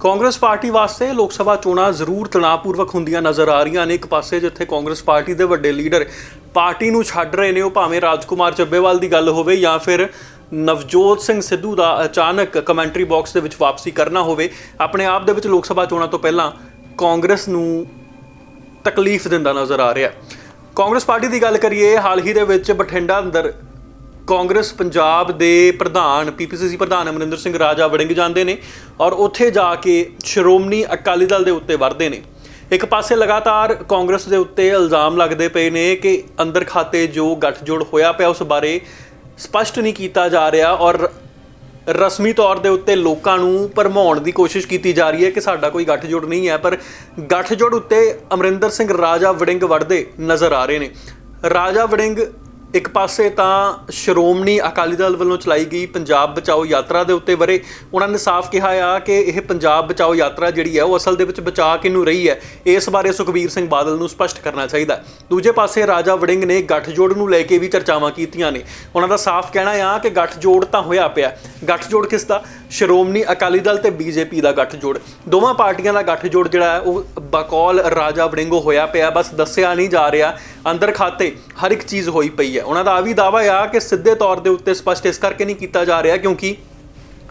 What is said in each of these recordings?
Congress party ਵਾਸਤੇ ਲੋਕ ਸਭਾ ਚੋਣਾਂ ਜ਼ਰੂਰ ਤਣਾਅਪੂਰਵਕ ਹੁੰਦੀਆਂ ਨਜ਼ਰ ਆ ਰਹੀਆਂ ਨੇ। ਇੱਕ ਪਾਸੇ ਜਿੱਥੇ ਕਾਂਗਰਸ ਪਾਰਟੀ ਦੇ ਵੱਡੇ ਲੀਡਰ ਪਾਰਟੀ ਨੂੰ ਛੱਡ ਰਹੇ ਨੇ, ਉਹ ਭਾਵੇਂ ਰਾਜਕੁਮਾਰ ਚੱਬੇਵਾਲ ਦੀ ਗੱਲ ਹੋਵੇ ਜਾਂ ਫਿਰ ਨਵਜੋਤ ਸਿੰਘ ਸਿੱਧੂ ਦਾ ਅਚਾਨਕ ਕਮੈਂਟਰੀ ਬਾਕਸ ਦੇ ਵਿੱਚ ਵਾਪਸੀ ਕਰਨਾ ਹੋਵੇ, ਆਪਣੇ ਆਪ ਦੇ ਵਿੱਚ ਲੋਕ ਸਭਾ ਚੋਣਾਂ ਤੋਂ ਪਹਿਲਾਂ ਕਾਂਗਰਸ ਨੂੰ ਤਕਲੀਫ ਦਿੰਦਾ ਨਜ਼ਰ ਆ ਰਿਹਾ। ਕਾਂਗਰਸ ਪਾਰਟੀ ਦੀ ਗੱਲ ਕਰੀਏ, ਹਾਲ ਹੀ ਦੇ ਵਿੱਚ ਬਠਿੰਡਾ ਅੰਦਰ ਕਾਂਗਰਸ ਪੰਜਾਬ ਦੇ ਪ੍ਰਧਾਨ ਪੀਪੀਸੀਸੀ ਪ੍ਰਧਾਨ ਅਮਰਿੰਦਰ ਸਿੰਘ ਰਾਜਾ ਵੜਿੰਗ ਜਾਂਦੇ ਨੇ ਔਰ ਉੱਥੇ ਜਾ ਕੇ ਸ਼੍ਰੋਮਣੀ ਅਕਾਲੀ ਦਲ ਦੇ ਉੱਤੇ ਵਰਦੇ ਨੇ। ਇੱਕ ਪਾਸੇ ਲਗਾਤਾਰ ਕਾਂਗਰਸ ਦੇ ਉੱਤੇ ਇਲਜ਼ਾਮ ਲੱਗਦੇ ਪਏ ਨੇ ਕਿ ਅੰਦਰ ਖਾਤੇ ਜੋ ਗੱਠਜੋੜ ਹੋਇਆ ਪਿਆ ਉਸ ਬਾਰੇ ਸਪਸ਼ਟ ਨਹੀਂ ਕੀਤਾ ਜਾ ਰਿਹਾ ਔਰ ਰਸਮੀ ਤੌਰ ਦੇ ਉੱਤੇ ਲੋਕਾਂ ਨੂੰ ਭਰਮਾਉਣ ਦੀ ਕੋਸ਼ਿਸ਼ ਕੀਤੀ ਜਾ ਰਹੀ ਹੈ ਕਿ ਸਾਡਾ ਕੋਈ ਗੱਠਜੋੜ ਨਹੀਂ ਹੈ, ਪਰ ਗੱਠਜੋੜ ਉੱਤੇ ਅਮਰਿੰਦਰ ਸਿੰਘ ਰਾਜਾ ਵੜਿੰਗ ਵੜਦੇ ਨਜ਼ਰ ਆ ਰਹੇ ਨੇ। ਰਾਜਾ ਵੜਿੰਗ ਇੱਕ ਪਾਸੇ ਤਾਂ ਸ਼੍ਰੋਮਣੀ ਅਕਾਲੀ ਦਲ ਵੱਲੋਂ ਚਲਾਈ ਗਈ ਪੰਜਾਬ ਬਚਾਓ ਯਾਤਰਾ ਦੇ ਉੱਤੇ ਵਰੇ ਉਹਨਾਂ ਨੇ ਸਾਫ਼ ਕਿਹਾ ਆ ਕਿ ਇਹ ਪੰਜਾਬ ਬਚਾਓ ਯਾਤਰਾ ਜਿਹੜੀ ਹੈ ਉਹ ਅਸਲ ਦੇ ਵਿੱਚ ਬਚਾ ਕਿਨੂੰ ਰਹੀ ਹੈ ਇਸ ਬਾਰੇ ਸੁਖਬੀਰ ਸਿੰਘ ਬਾਦਲ ਨੂੰ ਸਪਸ਼ਟ ਕਰਨਾ ਚਾਹੀਦਾ। ਦੂਜੇ ਪਾਸੇ ਰਾਜਾ ਵੜਿੰਗ ਨੇ ਗੱਠਜੋੜ ਨੂੰ ਲੈ ਕੇ ਵੀ ਚਰਚਾਵਾਂ ਕੀਤੀਆਂ ਨੇ। ਉਹਨਾਂ ਦਾ ਸਾਫ਼ ਕਹਿਣਾ ਆ ਕਿ ਗੱਠਜੋੜ ਤਾਂ ਹੋਇਆ ਪਿਆ। ਗੱਠਜੋੜ ਕਿਸ ਦਾ? ਸ਼੍ਰੋਮਣੀ ਅਕਾਲੀ ਦਲ ਤੇ ਬੀਜੇਪੀ ਦਾ ਗੱਠਜੋੜ। ਦੋਵਾਂ ਪਾਰਟੀਆਂ ਦਾ ਗੱਠਜੋੜ ਜਿਹੜਾ ਹੈ ਉਹ ਬਕੌਲ ਰਾਜਾ ਵੜਿੰਗੋ ਹੋਇਆ ਪਿਆ, ਬਸ ਦੱਸਿਆ ਨਹੀਂ ਜਾ ਰਿਹਾ। ਅੰਦਰ ਖਾਤੇ ਹਰ ਇੱਕ ਚੀਜ਼ ਹੋਈ ਪਈ ਹੈ। ਉਹਨਾਂ ਦਾ ਆ ਵੀ ਦਾਵਾ ਆ ਕਿ ਸਿੱਧੇ ਤੌਰ ਦੇ ਉੱਤੇ ਸਪਸ਼ਟ ਇਸ ਕਰਕੇ ਨਹੀਂ ਕੀਤਾ ਜਾ ਰਿਹਾ ਕਿਉਂਕਿ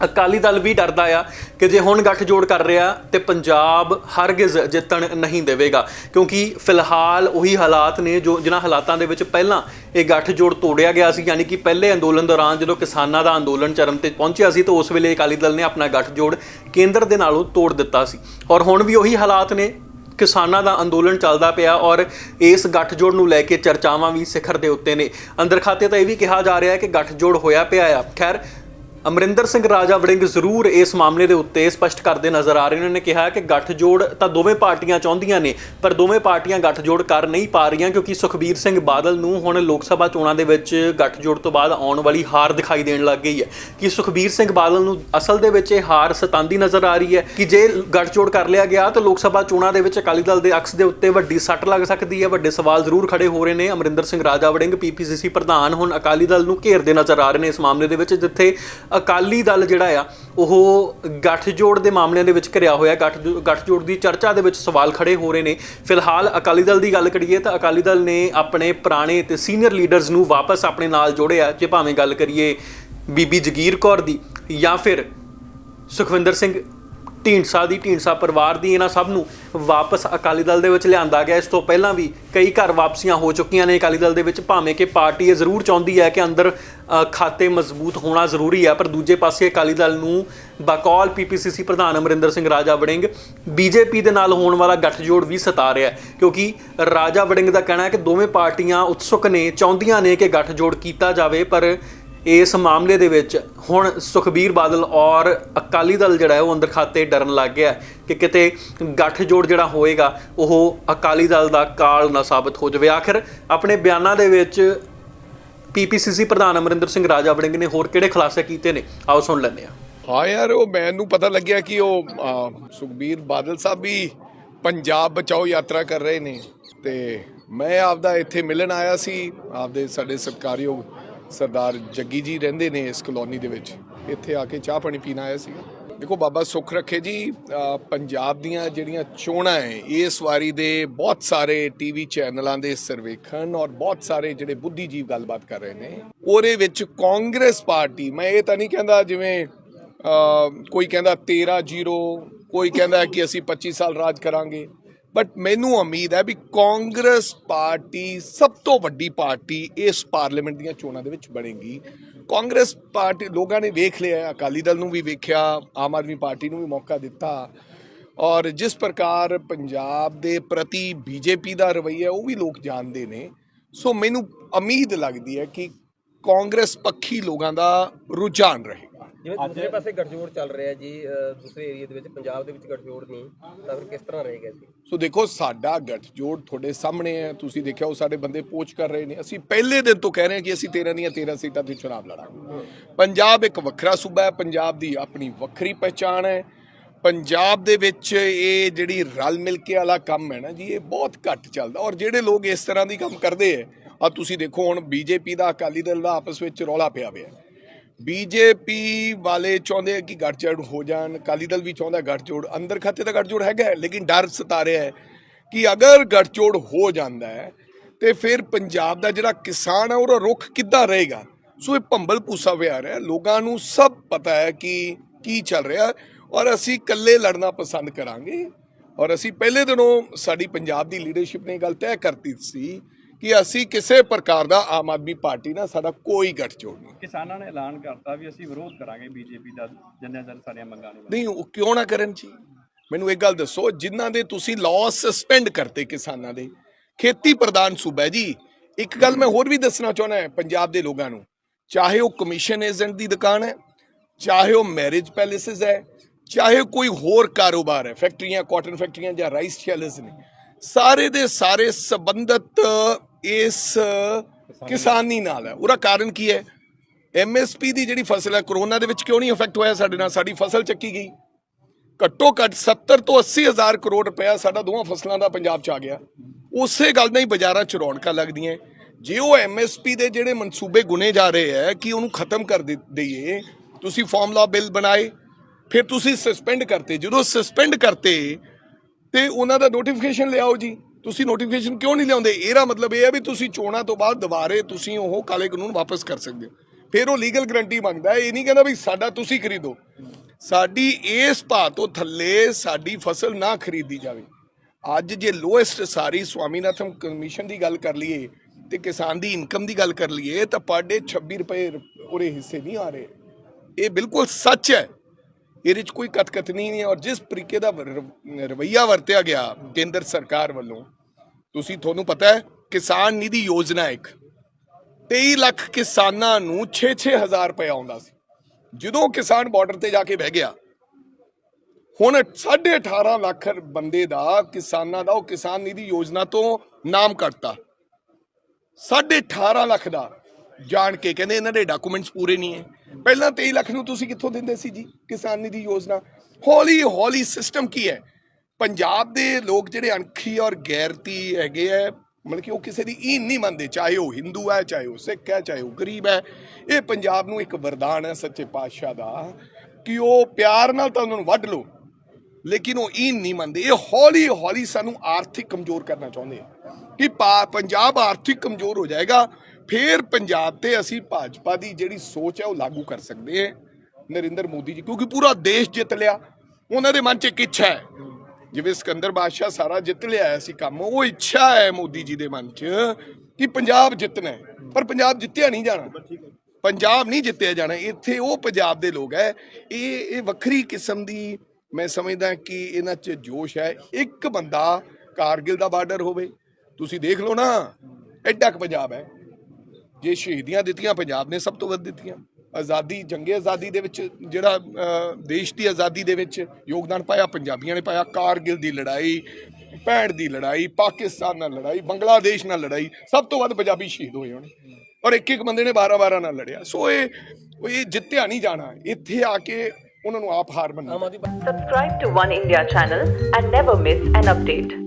ਅਕਾਲੀ ਦਲ ਵੀ ਡਰਦਾ ਆ ਕਿ ਜੇ ਹੁਣ ਗੱਠਜੋੜ ਕਰ ਰਿਹਾ ਤੇ ਪੰਜਾਬ ਹਰਗਿਜ਼ ਜਿੱਤਣ ਨਹੀਂ ਦੇਵੇਗਾ। ਕਿਉਂਕਿ ਫਿਲਹਾਲ ਉਹੀ ਹਾਲਾਤ ਨੇ ਜੋ ਜਿਨ੍ਹਾਂ ਹਾਲਾਤਾਂ ਦੇ ਵਿੱਚ ਪਹਿਲਾਂ ਇਹ ਗੱਠਜੋੜ ਤੋੜਿਆ ਗਿਆ ਸੀ। ਯਾਨੀ ਕਿ ਪਹਿਲੇ ਅੰਦੋਲਨ ਦੌਰਾਨ ਜਦੋਂ ਕਿਸਾਨਾਂ ਦਾ ਅੰਦੋਲਨ ਚਰਮ ਤੇ ਪਹੁੰਚਿਆ ਸੀ, ਤਾਂ ਉਸ ਵੇਲੇ ਅਕਾਲੀ ਦਲ ਨੇ ਆਪਣਾ ਗੱਠਜੋੜ ਕੇਂਦਰ ਦੇ ਨਾਲੋਂ ਤੋੜ ਦਿੱਤਾ ਸੀ। ਔਰ ਹੁਣ ਵੀ ਉਹੀ ਹਾਲਾਤ ਨੇ ਕਿਸਾਨਾਂ ਦਾ ਅੰਦੋਲਨ ਚੱਲਦਾ ਪਿਆ ਔਰ ਇਸ ਗੱਠਜੋੜ ਨੂੰ ਲੈ ਕੇ ਚਰਚਾਵਾਂ ਵੀ ਸਿਖਰ ਦੇ ਉੱਤੇ ਨੇ। ਅੰਦਰ ਖਾਤੇ ਤਾਂ ਇਹ ਵੀ ਕਿਹਾ ਜਾ ਰਿਹਾ ਹੈ ਕਿ ਗੱਠਜੋੜ ਹੋਇਆ ਪਿਆ ਆ। ਖੈਰ ਅਮਰਿੰਦਰ ਸਿੰਘ ਰਾਜਾ ਵੜਿੰਗ ਜ਼ਰੂਰ ਇਸ ਮਾਮਲੇ ਦੇ ਉੱਤੇ ਸਪਸ਼ਟ ਕਰਦੇ ਨਜ਼ਰ ਆ ਰਹੇ ਨੇ। ਉਹਨਾਂ ਨੇ ਕਿਹਾ ਕਿ ਗੱਠਜੋੜ ਤਾਂ ਦੋਵੇਂ ਪਾਰਟੀਆਂ ਚਾਹੁੰਦੀਆਂ ਨੇ, ਪਰ ਦੋਵੇਂ ਪਾਰਟੀਆਂ ਗੱਠਜੋੜ ਕਰ ਨਹੀਂ ਪਾ ਰਹੀਆਂ ਕਿਉਂਕਿ ਸੁਖਬੀਰ ਸਿੰਘ ਬਾਦਲ ਨੂੰ ਹੁਣ ਲੋਕ ਸਭਾ ਚੋਣਾਂ ਦੇ ਵਿੱਚ ਗੱਠਜੋੜ ਤੋਂ ਬਾਅਦ ਆਉਣ ਵਾਲੀ ਹਾਰ ਦਿਖਾਈ ਦੇਣ ਲੱਗ ਗਈ ਹੈ। ਕਿ ਸੁਖਬੀਰ ਸਿੰਘ ਬਾਦਲ ਨੂੰ ਅਸਲ ਦੇ ਵਿੱਚ ਇਹ ਹਾਰ ਸਤਾਂਦੀ ਨਜ਼ਰ ਆ ਰਹੀ ਹੈ ਕਿ ਜੇ ਗੱਠਜੋੜ ਕਰ ਲਿਆ ਗਿਆ ਤਾਂ ਲੋਕ ਸਭਾ ਚੋਣਾਂ ਦੇ ਵਿੱਚ ਅਕਾਲੀ ਦਲ ਦੇ ਅਕਸ ਦੇ ਉੱਤੇ ਵੱਡੀ ਸੱਟ ਲੱਗ ਸਕਦੀ ਹੈ? ਵੱਡੇ ਸਵਾਲ ਜ਼ਰੂਰ ਖੜੇ ਹੋ ਰਹੇ ਨੇ। ਅਮਰਿੰਦਰ ਸਿੰਘ ਰਾਜਾ ਵੜਿੰਗ ਪੀਪੀਸੀਸੀ ਪ੍ਰਧਾਨ ਹੁਣ ਅਕਾਲੀ ਦਲ ਨੂੰ ਘੇਰਦੇ ਨਜ਼ਰ ਆ ਰਹੇ ਨੇ ਇਸ ਮਾਮਲੇ ਦੇ ਵਿੱਚ, ਜਿੱਥੇ ਅਕਾਲੀ ਦਲ ਜਿਹੜਾ ਆ, ਉਹ ਗੱਠਜੋੜ ਦੇ ਮਾਮਲਿਆਂ ਦੇ ਵਿੱਚ ਘਿਰਿਆ ਹੋਇਆ, ਗੱਠ ਗੱਠਜੋੜ ਦੀ ਚਰਚਾ ਦੇ ਵਿੱਚ ਸਵਾਲ ਖੜੇ ਹੋ ਰਹੇ ਨੇ। ਫਿਲਹਾਲ ਅਕਾਲੀ ਦਲ ਦੀ ਗੱਲ ਕਰੀਏ ਤਾਂ ਅਕਾਲੀ ਦਲ ਨੇ ਆਪਣੇ ਪੁਰਾਣੇ ਤੇ ਸੀਨੀਅਰ ਲੀਡਰਸ ਨੂੰ ਵਾਪਸ ਆਪਣੇ ਨਾਲ ਜੋੜਿਆ ਜੇ ਭਾਵੇਂ ਗੱਲ ਕਰੀਏ ਬੀਬੀ ਜਗੀਰ ਕੌਰ ਦੀ ਜਾਂ ਫਿਰ ਸੁਖਵਿੰਦਰ ਸਿੰਘ ਢੀਂਡਸਾ ਦੀ, ਢੀਂਡਸਾ ਪਰਿਵਾਰ ਦੀ ਇਹਨਾਂ ਸਭ ਨੂੰ ਵਾਪਸ ਅਕਾਲੀ ਦਲ ਦੇ ਵਿੱਚ ਲਿਆਂਦਾ ਗਿਆ। ਇਸ ਤੋਂ ਪਹਿਲਾਂ ਵੀ ਕਈ ਘਰ ਵਾਪਸੀਆਂ ਹੋ ਚੁੱਕੀਆਂ ਨੇ ਅਕਾਲੀ ਦਲ ਦੇ ਵਿੱਚ। ਭਾਵੇਂ ਕਿ ਪਾਰਟੀ ਇਹ ਜ਼ਰੂਰ ਚਾਹੁੰਦੀ ਹੈ ਕਿ ਅੰਦਰ ਖਾਤੇ ਮਜ਼ਬੂਤ ਹੋਣਾ ਜ਼ਰੂਰੀ ਹੈ, ਪਰ ਦੂਜੇ ਪਾਸੇ ਅਕਾਲੀ ਦਲ ਨੂੰ ਬਕੌਲ ਪੀਪੀਸੀਸੀ ਪ੍ਰਧਾਨ ਅਮਰਿੰਦਰ ਸਿੰਘ ਰਾਜਾ ਵੜਿੰਗ ਬੀਜੇਪੀ ਦੇ ਨਾਲ ਹੋਣ ਵਾਲਾ ਗੱਠਜੋੜ ਵੀ ਸਤਾ ਰਿਹਾ ਹੈ। ਕਿਉਂਕਿ ਰਾਜਾ ਵੜਿੰਗ ਦਾ ਕਹਿਣਾ ਹੈ ਕਿ ਦੋਵੇਂ ਪਾਰਟੀਆਂ ਉਤਸੁਕ ਨੇ, ਚਾਹੁੰਦੀਆਂ ਨੇ ਕਿ ਗੱਠਜੋੜ ਕੀਤਾ ਜਾਵੇ, ਪਰ ਇਸ ਮਾਮਲੇ ਦੇ ਵਿੱਚ ਹੁਣ ਸੁਖਬੀਰ ਬਾਦਲ ਔਰ ਅਕਾਲੀ ਦਲ ਜਿਹੜਾ ਹੈ ਉਹ ਅੰਦਰ ਖਾਤੇ ਡਰਨ ਲੱਗ ਗਿਆ ਕਿ ਕਿਤੇ ਗੱਠਜੋੜ ਜਿਹੜਾ ਹੋਏਗਾ, ਉਹ ਅਕਾਲੀ ਦਲ ਦਾ ਕਾਲ ਨਾ ਸਾਬਤ ਹੋ ਜਾਵੇ। ਆਖਿਰ ਆਪਣੇ ਬਿਆਨਾਂ ਦੇ ਵਿੱਚ ਪੀਪੀਸੀਸੀ ਪ੍ਰਧਾਨ ਅਮਰਿੰਦਰ ਸਿੰਘ ਰਾਜਾ ਵੜਿੰਗ ਨੇ ਹੋਰ ਕਿਹੜੇ ਖੁਲਾਸੇ ਕੀਤੇ ਨੇ? ਆਓ ਸੁਣ ਲੈਂਦੇ ਹਾਂ। ਹਾਂ ਯਾਰ, ਉਹ ਮੈਨੂੰ ਪਤਾ ਲੱਗਿਆ ਕਿ ਉਹ ਸੁਖਬੀਰ ਬਾਦਲ ਸਾਹਿਬ ਵੀ ਪੰਜਾਬ ਬਚਾਓ ਯਾਤਰਾ ਕਰ ਰਹੇ ਨੇ ਤੇ ਮੈਂ ਆਪਦਾ ਇੱਥੇ ਮਿਲਣ ਆਇਆ ਸੀ, ਆਪਦੇ ਸਾਡੇ ਸਤਿਕਾਰਯੋਗ ਸਰਦਾਰ ਜੱਗੀ ਜੀ ਰਹਿੰਦੇ ਨੇ ਇਸ ਕਲੋਨੀ ਦੇ ਵਿੱਚ। ਇੱਥੇ ਆ ਕੇ ਚਾਹ ਪਾਣੀ ਪੀਣਾ ਆਇਆ ਸੀਗਾ। ਦੇਖੋ ਬਾਬਾ ਸੁੱਖ ਰੱਖੇ ਜੀ ਪੰਜਾਬ ਦੀਆਂ ਜਿਹੜੀਆਂ ਚੋਣਾਂ ਹੈ ਇਸ ਵਾਰੀ ਦੇ ਬਹੁਤ ਸਾਰੇ ਟੀਵੀ ਚੈਨਲਾਂ ਦੇ ਸਰਵੇਖਣ ਔਰ ਬਹੁਤ ਸਾਰੇ ਜਿਹੜੇ ਬੁੱਧੀਜੀਵ ਗੱਲਬਾਤ ਕਰ ਰਹੇ ਨੇ। ਉਹਦੇ ਵਿੱਚ ਕਾਂਗਰਸ ਪਾਰਟੀ, ਮੈਂ ਇਹ ਤਾਂ ਨਹੀਂ ਕਹਿੰਦਾ ਜਿਵੇਂ ਕੋਈ ਕਹਿੰਦਾ 13-0 ਕੋਈ ਕਹਿੰਦਾ ਕਿ ਅਸੀਂ 25 ਸਾਲ ਰਾਜ ਕਰਾਂਗੇ। ਬਟ ਮੈਨੂੰ ਉਮੀਦ ਹੈ ਵੀ ਕਾਂਗਰਸ ਪਾਰਟੀ ਸਭ ਤੋਂ ਵੱਡੀ ਪਾਰਟੀ ਇਸ ਪਾਰਲੀਮੈਂਟ ਦੀਆਂ ਚੋਣਾਂ ਦੇ ਵਿੱਚ ਬਣੇਗੀ। ਕਾਂਗਰਸ ਪਾਰਟੀ ਲੋਕਾਂ ਨੇ ਵੇਖ ਲਿਆ, ਅਕਾਲੀ ਦਲ ਨੂੰ ਵੀ ਵੇਖਿਆ, ਆਮ ਆਦਮੀ ਪਾਰਟੀ ਨੂੰ ਵੀ ਮੌਕਾ ਦਿੱਤਾ। ਔਰ ਜਿਸ ਪ੍ਰਕਾਰ ਪੰਜਾਬ ਦੇ ਪ੍ਰਤੀ ਬੀਜੇਪੀ ਦਾ ਰਵੱਈਆ ਉਹ ਵੀ ਲੋਕ ਜਾਣਦੇ ਨੇ। ਸੋ ਮੈਨੂੰ ਉਮੀਦ ਲੱਗਦੀ ਹੈ ਕਿ ਕਾਂਗਰਸ ਪੱਖੀ ਲੋਕਾਂ ਦਾ ਰੁਝਾਨ ਰਹੇ। ਜਿਵੇਂ ਦੂਸਰੇ ਪਾਸੇ ਗੱਠਜੋੜ ਚੱਲ ਰਿਹਾ ਜੀ ਦੂਸਰੇ ਏਰੀਆ ਦੇ ਵਿੱਚ ਪੰਜਾਬ ਦੇ ਵਿੱਚ ਗੱਠਜੋੜ ਨਹੀਂ ਤਾਂ ਫਿਰ ਕਿਸ ਤਰ੍ਹਾਂ ਰਹੇਗਾ ਜੀ? ਸੋ ਦੇਖੋ ਸਾਡਾ ਗੱਠਜੋੜ ਤੁਹਾਡੇ ਸਾਹਮਣੇ ਹੈ ਤੁਸੀਂ ਦੇਖਿਆ ਉਹ ਸਾਡੇ ਬੰਦੇ ਪੋਚ ਕਰ ਰਹੇ ਨੇ। ਅਸੀਂ ਪਹਿਲੇ ਦਿਨ ਤੋਂ ਕਹਿ ਰਹੇ ਹਾਂ ਕਿ ਅਸੀਂ 13 ਦੀਆਂ 13 ਸੀਟਾਂ ਤੇ ਚੁਣਾਵ ਲੜਾਂਗੇ। ਪੰਜਾਬ ਇੱਕ ਵੱਖਰਾ ਸੂਬਾ ਹੈ ਪੰਜਾਬ ਦੀ ਆਪਣੀ ਵੱਖਰੀ ਪਹਿਚਾਣ ਹੈ। ਪੰਜਾਬ ਦੇ ਵਿੱਚ ਇਹ ਜਿਹੜੀ ਰਲ ਮਿਲ ਕੇ ਵਾਲਾ ਕੰਮ ਹੈ ਨਾ ਜੀ ਇਹ ਬਹੁਤ ਘੱਟ ਚੱਲਦਾ। ਔਰ ਜਿਹੜੇ ਲੋਕ ਇਸ ਤਰ੍ਹਾਂ ਦੀ ਕੰਮ ਕਰਦੇ ਹੈ ਆ ਤੁਸੀਂ ਦੇਖੋ ਹੁਣ ਬੀਜੇਪੀ ਦਾ ਅਕਾਲੀ ਦਲ ਦਾ ਆਪਸ ਵਿੱਚ ਰੌਲਾ ਪਿਆ ਹੋਇਆ ਹੈ। ਬੀਜੇਪੀ ਵਾਲੇ ਚਾਹੁੰਦੇ ਆ ਕਿ ਗੱਠਜੋੜ ਹੋ ਜਾਣ, ਅਕਾਲੀ ਦਲ ਵੀ ਚਾਹੁੰਦਾ ਗੱਠਜੋੜ, ਅੰਦਰ ਖਾਤੇ ਦਾ ਗੱਠਜੋੜ ਹੈਗਾ ਲੇਕਿਨ ਡਰ ਸਤਾ ਰਿਹਾ ਹੈ ਕਿ ਅਗਰ ਗੱਠਜੋੜ ਹੋ ਜਾਂਦਾ ਹੈ, ਤੇ ਫਿਰ ਪੰਜਾਬ ਦਾ ਜਿਹੜਾ ਕਿਸਾਨ ਹੈ, ਉਹਦਾ ਰੁਖ ਕਿੱਦਾਂ ਰਹੇਗਾ? ਸੋ ਇਹ ਭੰਬਲ ਪੂਸਾ ਵਿਆਹ ਰਿਹਾ ਲੋਕਾਂ ਨੂੰ ਸਭ ਪਤਾ ਹੈ ਕਿ ਕੀ ਚੱਲ ਰਿਹਾ ਔਰ ਅਸੀਂ ਇਕੱਲੇ ਲੜਨਾ ਪਸੰਦ ਕਰਾਂਗੇ ਔਰ ਅਸੀਂ ਪਹਿਲੇ ਦਿਨੋਂ ਸਾਡੀ ਪੰਜਾਬ ਦੀ ਲੀਡਰਸ਼ਿਪ ਨੇ ਇਹ ਗੱਲ ਤੈਅ ਕਰਤੀ ਸੀ ਕਿ ਅਸੀਂ ਕਿਸੇ ਪ੍ਰਕਾਰ ਦਾ ਆਮ ਆਦਮੀ ਪਾਰਟੀ ਨਾਲ ਸਾਡਾ ਕੋਈ ਗੱਠਜੋੜ ਨਹੀਂ। ਕਿਸਾਨਾਂ ਨੇ ਐਲਾਨ ਕਰਤਾ ਵੀ ਅਸੀਂ ਵਿਰੋਧ ਕਰਾਂਗੇ ਬੀਜੇਪੀ ਦਾ ਜਿੰਨੇ ਚਿਰ ਸਾਡੀਆਂ ਮੰਗਾਂ ਨਹੀਂ ਨਹੀਂ ਉਹ ਕਿਉਂ ਨਾ ਕਰਨ ਜੀ? ਮੈਨੂੰ ਇੱਕ ਗੱਲ ਦੱਸੋ ਜਿਨ੍ਹਾਂ ਦੇ ਤੁਸੀਂ ਲਾਅ ਸਸਪੈਂਡ ਕਰਤੇ ਕਿਸਾਨਾਂ ਦੇ ਖੇਤੀ ਪ੍ਰਧਾਨ ਸੂਬਾ ਜੀ। ਇੱਕ ਗੱਲ ਮੈਂ ਹੋਰ ਵੀ ਦੱਸਣਾ ਚਾਹੁੰਦਾ ਹਾਂ ਪੰਜਾਬ ਦੇ ਲੋਕਾਂ ਨੂੰ। ਚਾਹੇ ਉਹ ਕਮਿਸ਼ਨ ਏਜੰਟ ਦੀ ਦੁਕਾਨ ਹੈ ਚਾਹੇ ਉਹ ਮੈਰਿਜ ਪੈਲੇਸਿਸ ਹੈ ਚਾਹੇ ਕੋਈ ਹੋਰ ਕਾਰੋਬਾਰ ਹੈ ਫੈਕਟਰੀਆਂ ਕਾਟਨ ਫੈਕਟਰੀਆਂ ਜਾਂ ਰਾਈਸ ਸ਼ੈਲਰਸ ਨੇ ਸਾਰੇ ਦੇ ਸਾਰੇ ਸੰਬੰਧਤ ਇਸ ਕਿਸਾਨੀ ਨਾਲ ਹੈ। ਉਹਦਾ ਕਾਰਨ ਕੀ ਹੈ? ਐਮਐਸਪੀ ਦੀ ਜਿਹੜੀ ਫਸਲ ਹੈ ਕਰੋਨਾ ਦੇ ਵਿੱਚ ਕਿਉਂ ਨਹੀਂ ਇਫੈਕਟ ਹੋਇਆ ਸਾਡੇ ਨਾਲ? ਸਾਡੀ ਫਸਲ ਚੱਕੀ ਗਈ। ਘੱਟੋ ਘੱਟ 70 ਤੋਂ 80 ਹਜ਼ਾਰ ਕਰੋੜ ਰੁਪਇਆ ਸਾਡਾ ਦੋਵਾਂ ਫਸਲਾਂ ਦਾ ਪੰਜਾਬ ਚ ਆ ਗਿਆ। ਉਸੇ ਗੱਲ ਦਾ ਹੀ ਬਾਜ਼ਾਰਾਂ ਚ ਰੌਣਕਾਂ ਲੱਗਦੀਆਂ। ਜੇ ਉਹ ਐਮਐਸਪੀ ਦੇ ਜਿਹੜੇ ਮਨਸੂਬੇ ਗੁਨੇ ਜਾ ਰਹੇ ਹੈ ਕਿ ਉਹਨੂੰ ਖਤਮ ਕਰ ਦੇ- ਦਈਏ, ਤੁਸੀਂ ਫਾਰਮੂਲਾ ਬਿੱਲ ਬਣਾਏ, ਫਿਰ ਤੁਸੀਂ ਸਸਪੈਂਡ ਕਰਤੇ। ਜਦੋਂ ਸਸਪੈਂਡ ਕਰਤੇ, ਤੇ ਉਹਨਾਂ ਦਾ ਨੋਟੀਫਿਕੇਸ਼ਨ ਲਿਆਓ ਜੀ। ਤੁਸੀਂ ਨੋਟੀਫਿਕੇਸ਼ਨ ਕਿਉਂ ਨਹੀਂ ਲਿਆਉਂਦੇ? ਇਹਦਾ ਮਤਲਬ ਇਹ ਹੈ ਵੀ ਤੁਸੀਂ ਚੋਣਾਂ ਤੋਂ ਬਾਅਦ ਦੁਬਾਰੇ ਤੁਸੀਂ ਉਹ ਕਾਲੇ ਕਾਨੂੰਨ ਵਾਪਸ ਕਰ ਸਕਦੇ ਹੋ। ਫਿਰ ਉਹ ਲੀਗਲ ਗਰੰਟੀ ਮੰਗਦਾ ਇਹ ਨਹੀਂ ਕਹਿੰਦਾ ਵੀ ਸਾਡਾ ਤੁਸੀਂ ਖਰੀਦੋ। ਸਾਡੀ ਇਸ ਭਾਅ ਤੋਂ ਥੱਲੇ ਸਾਡੀ ਫਸਲ ਨਾ ਖਰੀਦੀ ਜਾਵੇ। ਅੱਜ ਜੇ ਲੋਐਸਟ ਸਾਰੀ ਸਵਾਮੀਨਾਥਨ ਕਮਿਸ਼ਨ ਦੀ ਗੱਲ ਕਰ ਲਈਏ ਤੇ ਕਿਸਾਨ ਦੀ ਇਨਕਮ ਦੀ ਗੱਲ ਕਰ ਲਈਏ ਤਾਂ ਪਰ ਡੇ 26 ਰੁਪਏ ਉਹਦੇ ਹਿੱਸੇ ਨਹੀਂ ਆ ਰਹੇ। ਇਹ ਬਿਲਕੁਲ ਸੱਚ ਹੈ। ਇਹਦੇ 'ਚ ਕੋਈ ਕਤਕਤਨੀ ਨਹੀਂ ਹੈ। ਔਰ ਜਿਸ ਤਰੀਕੇ ਦਾ ਰ- ਰਵੱਈਆ ਵਰਤਿਆ ਗਿਆ ਕੇਂਦਰ ਸਰਕਾਰ ਵੱਲੋਂ ਤੁਸੀਂ ਤੁਹਾਨੂੰ ਪਤਾ ਹੈ, ਕਿਸਾਨ ਨਿਧੀ ਯੋਜਨਾ ਇੱਕ 23 ਲੱਖ ਕਿਸਾਨਾਂ ਨੂੰ 6-6 ਹਜ਼ਾਰ ਰੁਪਏ ਆਉਂਦਾ ਸੀ। ਜਦੋਂ ਕਿਸਾਨ ਬਾਰਡਰ ਤੇ ਜਾ ਕੇ ਬਹਿ ਗਿਆ, ਹੁਣ 18.5 ਲੱਖ ਬੰਦੇ ਦਾ, ਕਿਸਾਨਾਂ ਦਾ, ਉਹ ਕਿਸਾਨ ਨਿਧੀ ਯੋਜਨਾ ਤੋਂ ਨਾਮ ਕੱਟਤਾ 18.5 ਲੱਖ ਦਾ। ਜਾਣ ਕੇ ਕਹਿੰਦੇ ਇਹਨਾਂ ਦੇ ਡਾਕੂਮੈਂਟਸ ਪੂਰੇ ਨਹੀਂ ਹੈ। ਪਹਿਲਾਂ 23 ਲੱਖ ਨੂੰ ਤੁਸੀਂ ਕਿੱਥੋਂ ਦਿੰਦੇ ਸੀ ਜੀ ਕਿਸਾਨ ਨਿਧੀ ਯੋਜਨਾ? ਹੌਲੀ ਹੌਲੀ ਸਿਸਟਮ ਕੀ ਹੈ? ਪੰਜਾਬ ਦੇ ਲੋਕ ਜਿਹੜੇ ਅਣਖੀ ਔਰ ਗੈਰਤੀ ਹੈਗੇ ਹੈ ਮਤਲਬ ਕਿ ਉਹ ਕਿਸੇ ਦੀ ਈਨ ਨਹੀਂ ਮੰਨਦੇ, ਚਾਹੇ ਉਹ ਹਿੰਦੂ ਹੈ ਚਾਹੇ ਉਹ ਸਿੱਖ ਹੈ ਚਾਹੇ ਉਹ ਗਰੀਬ ਹੈ ਇਹ ਪੰਜਾਬ ਨੂੰ ਇੱਕ ਵਰਦਾਨ ਹੈ ਸੱਚੇ ਪਾਤਸ਼ਾਹ ਦਾ ਕਿ ਉਹ ਪਿਆਰ ਨਾਲ ਤਾਂ ਉਹਨਾਂ ਨੂੰ ਵੱਢ ਲਓ, ਲੇਕਿਨ ਉਹ ਇਹ ਨਹੀਂ ਮੰਨਦੇ। ਇਹ ਹੌਲੀ ਹੌਲੀ ਸਾਨੂੰ ਆਰਥਿਕ ਕਮਜ਼ੋਰ ਕਰਨਾ ਚਾਹੁੰਦੇ ਆ ਕਿ ਪਾ- ਪੰਜਾਬ ਆਰਥਿਕ ਕਮਜ਼ੋਰ ਹੋ ਜਾਏਗਾ, ਫਿਰ ਪੰਜਾਬ ਤੇ ਅਸੀਂ ਭਾਜਪਾ ਦੀ ਜਿਹੜੀ ਸੋਚ ਹੈ ਉਹ ਲਾਗੂ ਕਰ ਸਕਦੇ ਹਾਂ ਨਰਿੰਦਰ ਮੋਦੀ ਜੀ, ਕਿਉਂਕਿ ਪੂਰਾ ਦੇਸ਼ ਜਿੱਤ ਲਿਆ, ਉਹਨਾਂ ਦੇ ਮਨ 'ਚ ਇੱਕ ਇੱਛਾ ਹੈ ਜਿਵੇਂ ਸਿਕੰਦਰ ਬਾਦਸ਼ਾਹ ਸਾਰਾ ਜਿੱਤ ਲਿਆ ਸੀ ਕੰਮ, ਉਹ ਇੱਛਾ ਹੈ ਮੋਦੀ ਜੀ ਦੇ ਮਨ 'ਚ ਕਿ ਪੰਜਾਬ ਜਿੱਤਣਾ ਪਰ ਪੰਜਾਬ ਜਿੱਤਿਆ ਨਹੀਂ ਜਾਣਾ। ਪੰਜਾਬ ਨਹੀਂ ਜਿੱਤਿਆ ਜਾਣਾ, ਇੱਥੇ ਉਹ ਪੰਜਾਬ ਦੇ ਲੋਕ ਹੈ। ਇਹ ਇਹ ਵੱਖਰੀ ਕਿਸਮ ਦੀ ਮੈਂ ਸਮਝਦਾ ਕਿ ਇਹਨਾਂ 'ਚ ਜੋਸ਼ ਹੈ। ਇੱਕ ਬੰਦਾ ਕਾਰਗਿਲ ਦਾ ਬਾਰਡਰ ਹੋਵੇ, ਤੁਸੀਂ ਦੇਖ ਲਓ ਨਾ, ਐਡਾ ਕੁ ਪੰਜਾਬ ਹੈ। ਜੇ ਸ਼ਹੀਦੀਆਂ ਦਿੱਤੀਆਂ, ਪੰਜਾਬ ਨੇ ਸਭ ਤੋਂ ਵੱਧ ਦਿੱਤੀਆਂ। ਆਜ਼ਾਦੀ, ਜੰਗੇ ਆਜ਼ਾਦੀ ਦੇ ਵਿੱਚ ਜਿਹੜਾ ਦੇਸ਼ ਦੀ ਆਜ਼ਾਦੀ ਦੇ ਵਿੱਚ ਯੋਗਦਾਨ ਪਾਇਆ, ਪੰਜਾਬੀਆਂ ਨੇ ਪਾਇਆ, ਕਾਰਗਿਲ ਦੀ ਲੜਾਈ, ਭੈਣ ਦੀ ਲੜਾਈ, ਪਾਕਿਸਤਾਨ ਨਾਲ ਲੜਾਈ, ਬੰਗਲਾਦੇਸ਼ ਨਾਲ ਲੜਾਈ, ਸਭ ਤੋਂ ਵੱਧ ਪੰਜਾਬੀ ਸ਼ਹੀਦ ਹੋਏ ਹੋਣੇ। ਔਰ ਇੱਕ ਇੱਕ ਬੰਦੇ ਨੇ 12 12 ਨਾਲ ਲੜਿਆ। ਸੋ ਇਹ ਇਹ ਜਿੱਤਿਆ ਨਹੀਂ ਜਾਣਾ, ਇੱਥੇ ਆ ਕੇ ਉਹਨਾਂ ਨੂੰ ਆਪ ਹਾਰ ਮੰਨਣੀ। Aam Aadmi Subscribe to One India channel and never miss.